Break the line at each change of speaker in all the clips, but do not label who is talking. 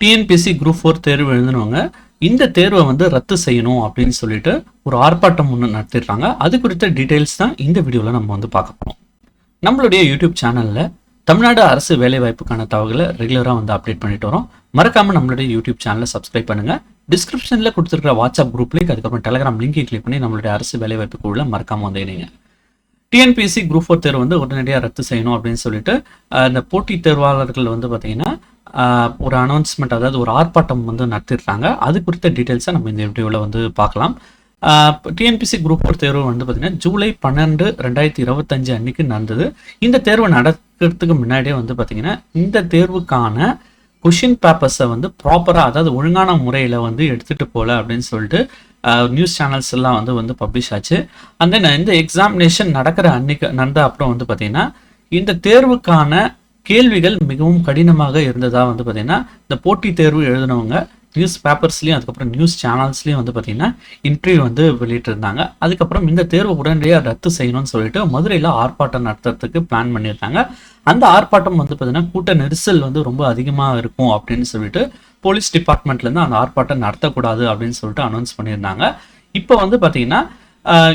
TNPSC group four தேர்வு எழுதினவங்க இந்த தேர்வை வந்து ரத்து செய்யணும் அப்படின்னு சொல்லிட்டு ஒரு ஆர்ப்பாட்டம் ஒன்று நடத்திடுறாங்க அது குறித்த டீட்டெயில்ஸ் தான் இந்த வீடியோவில் நம்ம வந்து பார்க்க போகிறோம் நம்மளுடைய யூடியூப் சேனலில் தமிழ்நாடு அரசு வேலைவாய்ப்புக்கான தகவல்களை ரெகுலராக வந்து அப்டேட் பண்ணிட்டு வரோம். மறக்காமல் நம்மளுடைய யூடியூப் சேனலை சப்ஸ்கிரைப் பண்ணுங்கள் டிஸ்கிரிப்ஷனில் கொடுத்துருக்கிற வாட்ஸ்அப் குரூப் லிங்க் அதுக்கப்புறம் டெலகிராம் லிங்க் கிளிக் பண்ணி நம்மளுடைய அரசு வேலைவாய்ப்பு குழுவில் மறக்காமல் வந்து இணைங்க. டிஎன்பிஎஸ்சி குரூப் ஃபோர் தேர்வு வந்து உடனடியாக ரத்து செய்யணும் அப்படின்னு சொல்லிட்டு இந்த போட்டித் தேர்வாளர்கள் வந்து பார்த்தீங்கன்னா ஒரு அனௌன்ஸ்மெண்ட் அதாவது ஒரு ஆர்ப்பாட்டம் வந்து நடத்திடுறாங்க அது குறித்த டீட்டெயில்ஸை நம்ம இந்த வீடியோவில் வந்து பார்க்கலாம். டிஎன்பிசி குரூப் ஃபோர் தேர்வு வந்து பார்த்தீங்கன்னா ஜூலை பன்னெண்டு ரெண்டாயிரத்தி இருபத்தஞ்சு அன்னைக்கு நடந்தது. இந்த தேர்வு நடக்கிறதுக்கு முன்னாடியே வந்து பார்த்தீங்கன்னா இந்த தேர்வுக்கான கொஷின் பேப்பர்ஸை வந்து ப்ராப்பராக அதாவது ஒழுங்கான முறையில் வந்து எடுத்துகிட்டு போகல அப்படின்னு சொல்லிட்டு நியூஸ் சேனல்ஸ் எல்லாம் வந்து வந்து பப்ளிஷ் ஆச்சு. அண்ட் தென் இந்த எக்ஸாமினேஷன் நடக்கிற அன்னைக்கு நடந்த அப்புறம் வந்து பார்த்தீங்கன்னா இந்த தேர்வுக்கான கேள்விகள் மிகவும் கடினமாக இருந்ததாக வந்து பார்த்தீங்கன்னா இந்த போட்டித் தேர்வு எழுதினவங்க நியூஸ் பேப்பர்ஸ்லேயும் அதுக்கப்புறம் நியூஸ் சேனல்ஸ்லேயும் வந்து பார்த்தீங்கன்னா இன்டர்வியூ வந்து வெளியிட்டிருந்தாங்க. அதுக்கப்புறம் இந்த தேர்வு உடனடியாக ரத்து செய்யணும்னு சொல்லிட்டு மதுரையில் ஆர்ப்பாட்டம் நடத்துறதுக்கு பிளான் பண்ணியிருந்தாங்க அந்த ஆர்ப்பாட்டம் வந்து பார்த்திங்கன்னா கூட்ட நெரிசல் வந்து ரொம்ப அதிகமாக இருக்கும் அப்படின்னு சொல்லிட்டு போலீஸ் டிபார்ட்மெண்ட்லேருந்து அந்த ஆர்ப்பாட்டம் நடத்தக்கூடாது அப்படின்னு சொல்லிட்டு அனௌன்ஸ் பண்ணியிருந்தாங்க. இப்போ வந்து பார்த்தீங்கன்னா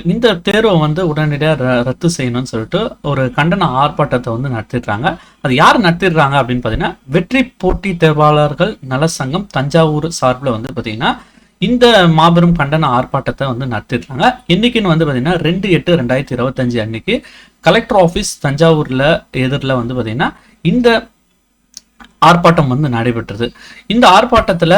இந்த தேர்வை வந்து உடனடியாக ர- ரத்து செய்யணும்னு சொல்லிட்டு ஒரு கண்டன ஆர்ப்பாட்டத்தை வந்து நடத்திடுறாங்க. அது யார் நடத்திடுறாங்க அப்படின்னு பார்த்தீங்கன்னா வெற்றி போட்டி தேர்வாளர்கள் நல சங்கம் தஞ்சாவூர் சார்பில் வந்து பார்த்தீங்கன்னா இந்த மாபெரும் கண்டன ஆர்ப்பாட்டத்தை வந்து நடத்திடுறாங்க. என்னைக்குன்னு வந்து பார்த்தீங்கன்னா ரெண்டு எட்டு ரெண்டாயிரத்தி இருபத்தஞ்சு அன்னைக்கு கலெக்டர் ஆஃபீஸ் தஞ்சாவூரில் எதிரில் வந்து பார்த்தீங்கன்னா இந்த ஆர்ப்பாட்டம் வந்து நடைபெற்றது. இந்த ஆர்ப்பாட்டத்தில்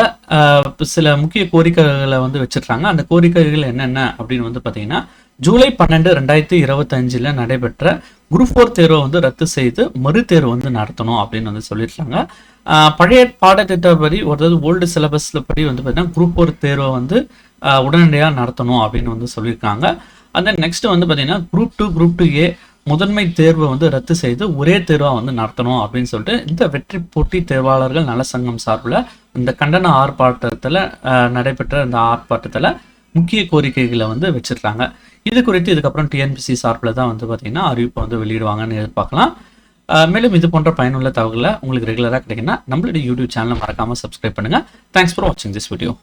சில முக்கிய கோரிக்கைகளை வந்து வச்சிருக்காங்க. அந்த கோரிக்கைகள் என்னென்ன அப்படின்னு வந்து பார்த்தீங்கன்னா ஜூலை பன்னெண்டு ரெண்டாயிரத்தி இருபத்தஞ்சில் நடைபெற்ற குரூப் ஃபோர் தேர்வை வந்து ரத்து செய்து மறு தேர்வு வந்து நடத்தணும் அப்படின்னு வந்து சொல்லியிருக்காங்க. பழைய பாடத்திட்டப்படி ஒரு ஓல்டு சிலபஸில் படி வந்து பார்த்தீங்கன்னா குரூப் ஃபோர் தேர்வை வந்து உடனடியாக நடத்தணும் அப்படின்னு வந்து சொல்லியிருக்காங்க. அந்த நெக்ஸ்ட் வந்து பார்த்தீங்கன்னா group two group two A முதன்மை தேர்வை வந்து ரத்து செய்து ஒரே தேர்வாக வந்து நடத்தணும் அப்படின்னு சொல்லிட்டு இந்த வெற்றி போட்டி தேர்வாளர்கள் நல சங்கம் சார்பில் இந்த கண்டன ஆர்ப்பாட்டத்தில் நடைபெற்ற இந்த ஆர்ப்பாட்டத்தில் முக்கிய கோரிக்கைகளை வந்து வச்சிருக்காங்க. இது குறித்து இதுக்கப்புறம் டிஎன்பிசி சார்பில் தான் வந்து பார்த்தீங்கன்னா அறிவிப்பை வந்து வெளியிடுவாங்கன்னு எதிர்பார்க்கலாம். மேலும் இது போன்ற பயனுள்ள தகவல்களை உங்களுக்கு ரெகுலராக கிடைக்குன்னா நம்மளுடைய யூடியூப் சேனலை மறக்காமல் சப்ஸ்கிரைப் பண்ணுங்கள் தேங்க்ஸ் ஃபார் வாட்சிங் திஸ் வீடியோ